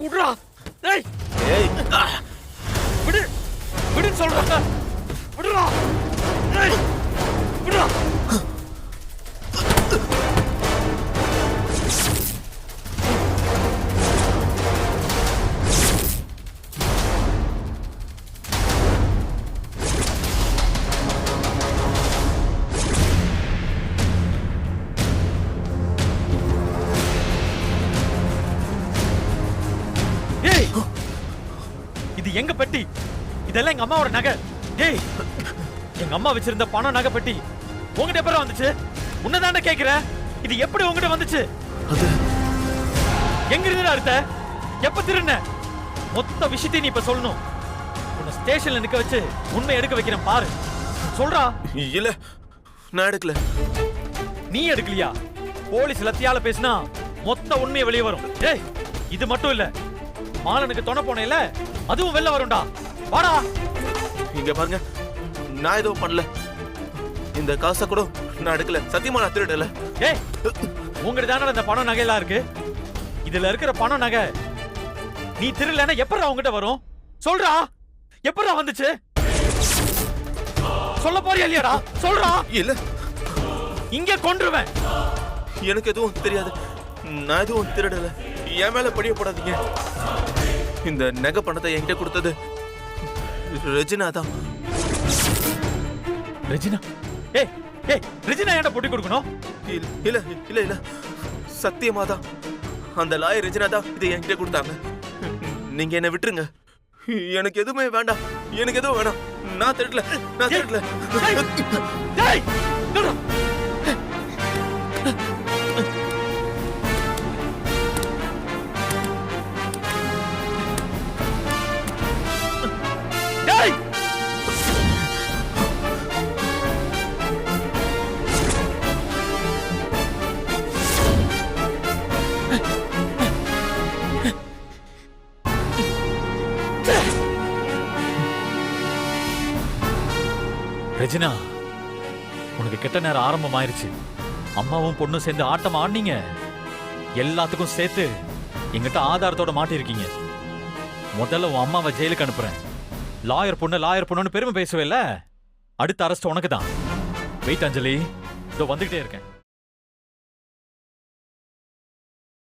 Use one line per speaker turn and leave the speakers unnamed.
விடுறா ஏய் ஏய். விடு. விடுன்னு சொல்றா. விடுறா. ஏய் எங்க பெட்டி? இதெல்லாம் எங்க அம்மாவோட நகை. ஏய் எங்க அம்மா வச்சிருந்த பணம் நகை பெட்டி உங்ககிட்ட எப்பறம் வந்துச்சு? உன்னதாண்ட கேக்குற. இது எப்படி உங்ககிட்ட வந்துச்சு?
அது
எங்க இருந்து அறுத்த எப்ப திருண்ண மொத்த விஷயத்தையும் நீ இப்ப சொல்லணும். உன்னை ஸ்டேஷன்ல நிக்க வச்சு உண்மை எடுக்க வைக்கிறேன் பாரு. சொல்றா.
இல்ல நான் எடுக்கல.
நீ எடுக்கலையா? போலீஸ் லத்தியால பேசினா மொத்த உண்மையை வெளியே வரும். ஏய் இது மட்டும் இல்ல. மாலனுக்கு துணை போனேல அதுவும் வெளில வரும்டா. வாடா.
இங்க பாருங்க. நான் எதுவும் பண்ணல. இந்த காசை கூட நான் எடுக்கல. சத்தியமா நான் திருடல.
ஏய் உங்ககிட்ட தானே இந்த பணம் நகையெல்லாம் இருக்கு? இதுல இருக்கிற பணம் நகை நீ திருடலன்னா எப்படா உங்ககிட்ட வரும்? சொல்றா. எப்படா வந்துச்சு? சொல்ல போறியா இல்லையாடா? சொல்றா.
இல்ல.
இங்க கொன்றுவேன்.
எனக்கு எதுவும் தெரியாது. நான் எதுவும் திருடல. என் மேல படிய போடாதீங்க இந்த நகை பணத்தை என்கிட்ட கொடுத்தது ரெஜினா தான்.
ரெஜினா? ஏய் ஏய் ரெஜினா ஏன்டா பொட்டி கொடுக்கணும்?
இல்ல இல்ல இல்ல. சத்தியமா தான். அந்த லாயர் ரெஜினா தான் இதை என்கிட்ட கொடுத்தாங்க. நீங்க என்ன விட்டுருங்க. எனக்கு எதுவுமே வேண்டாம். எனக்கு எதுவும் வேணாம். நான் திருடல நான் திருடல.
ரெஜினா உனக்கு கெட்ட நேரம் ஆரம்பம் ஆயிருச்சு அம்மாவும் பொண்ணும் சேர்ந்து ஆட்டம் ஆடினீங்க. எல்லாத்துக்கும் சேர்த்து எங்கிட்ட ஆதாரத்தோட மாட்டிருக்கீங்க முதல்ல உன் அம்மாவை ஜெயிலுக்கு அனுப்புறேன். லாயர் பொண்ணு லாயர் பொண்ணுன்னு பெருமை பேசுவேல்ல? அடுத்த அரெஸ்ட் உனக்கு தான் வெயிட் அஞ்சலி. இதோ வந்துகிட்டே இருக்கேன்.